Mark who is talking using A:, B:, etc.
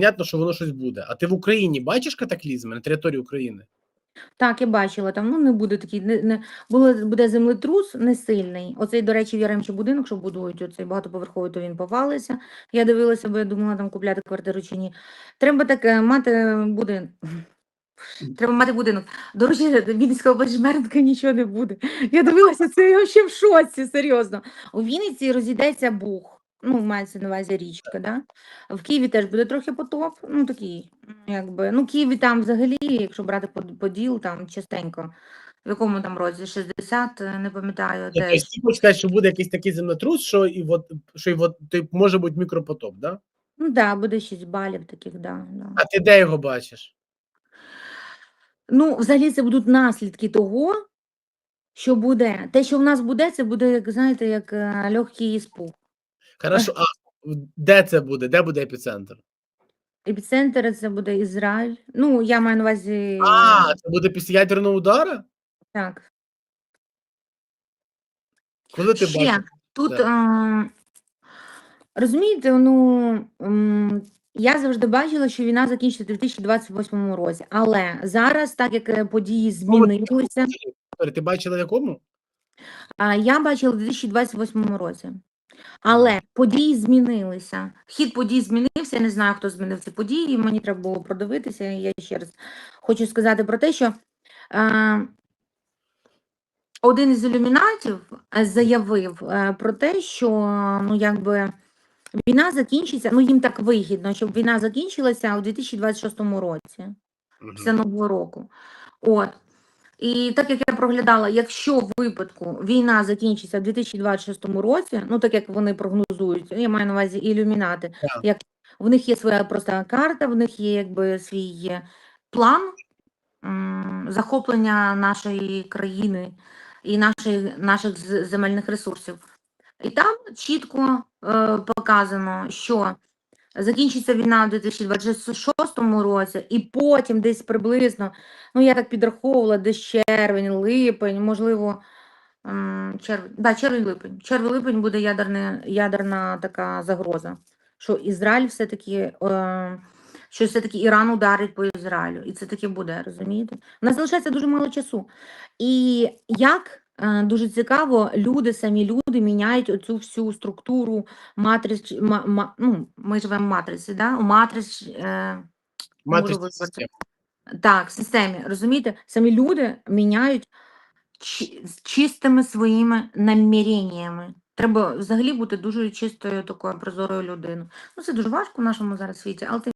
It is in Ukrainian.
A: понятно, що воно щось буде. А ти в Україні бачиш катаклізми на території України?
B: Так, я бачила, там ну не буде такий, не, не було, буде землетрус не сильний. Оцей, до речі, в Яремчі будинок, що будують, оцей багатоповерховий, то він повалився. Я дивилася, бо я думала там купляти квартиру чи ні. Треба так е, мати будинок. Треба мати будинок. До речі, Вінницька область Жмеренка нічого не буде. Я дивилася, це я ще в шоці, серйозно. У Вінниці розійдеться бух. Ну, мається на увазі річка, да? В Києві теж буде трохи потоп, ну такий, якби. Ну, Києві там взагалі, якщо брати поділ, там частенько. В якому там році? 60, е, не пам'ятаю,
A: всі хочуть сказати, що буде якийсь такий землетрус, що і от, що і от, ти, може бути мікропотоп, да?
B: Ну так, да, буде 6 балів таких, да, да.
A: А ти де його бачиш?
B: Ну, взагалі, це будуть наслідки того, що буде. Те, що в нас буде, це буде, як знаєте, як е, легкий іспух.
A: Хорошо, а де це буде? Де буде епіцентр?
B: Епіцентр це буде Ізраїль. Ну, я маю на увазі.
A: А, це буде після ядерного удара?
B: Так.
A: Коли ти
B: Ще,
A: бачиш?
B: тут,
A: Да.
B: е, розумієте, ну, м, я завжди бачила, що війна закінчиться у 2028 році. Але зараз, так як е, події змінилися,
A: Ти бачила в якому?
B: а, я бачила у 2028 році. Але події змінилися. Хід подій змінився. Я не знаю, хто змінив ці події. Мені треба було продивитися. Я ще раз хочу сказати про те, що е, один із ілюмінатів е, заявив е, про те, що ну, якби, війна закінчиться, ну їм так вигідно, щоб війна закінчилася у 2026 році після Нового року. От. І так як я проглядала, якщо в випадку війна закінчиться в 2026 році, ну так як вони прогнозують, я маю на увазі ілюмінати,
A: Так.
B: як в них є своя просто карта, в них є якби свій е, план м, захоплення нашої країни і нашої, наших земельних ресурсів. І там чітко е, показано, що закінчиться війна у 2026 році, і потім десь приблизно, ну я так підраховувала, десь червень, липень, можливо, червень, да, червень-липень. Червень-липень буде ядерне, ядерна така загроза, що Ізраїль все-таки, е, що все-таки Іран ударить по Ізраїлю. І це таки буде, розумієте? У нас залишається дуже мало часу. І як дуже цікаво, люди, самі люди міняють оцю всю структуру матриць, ма, ма, ну, ми живемо в матриці, да? у матриць, е,
A: система.
B: так, в системі, розумієте, самі люди міняють чи- з чистими своїми наміреннями. Треба взагалі бути дуже чистою такою прозорою людиною. Ну, це дуже важко в нашому зараз світі, але тим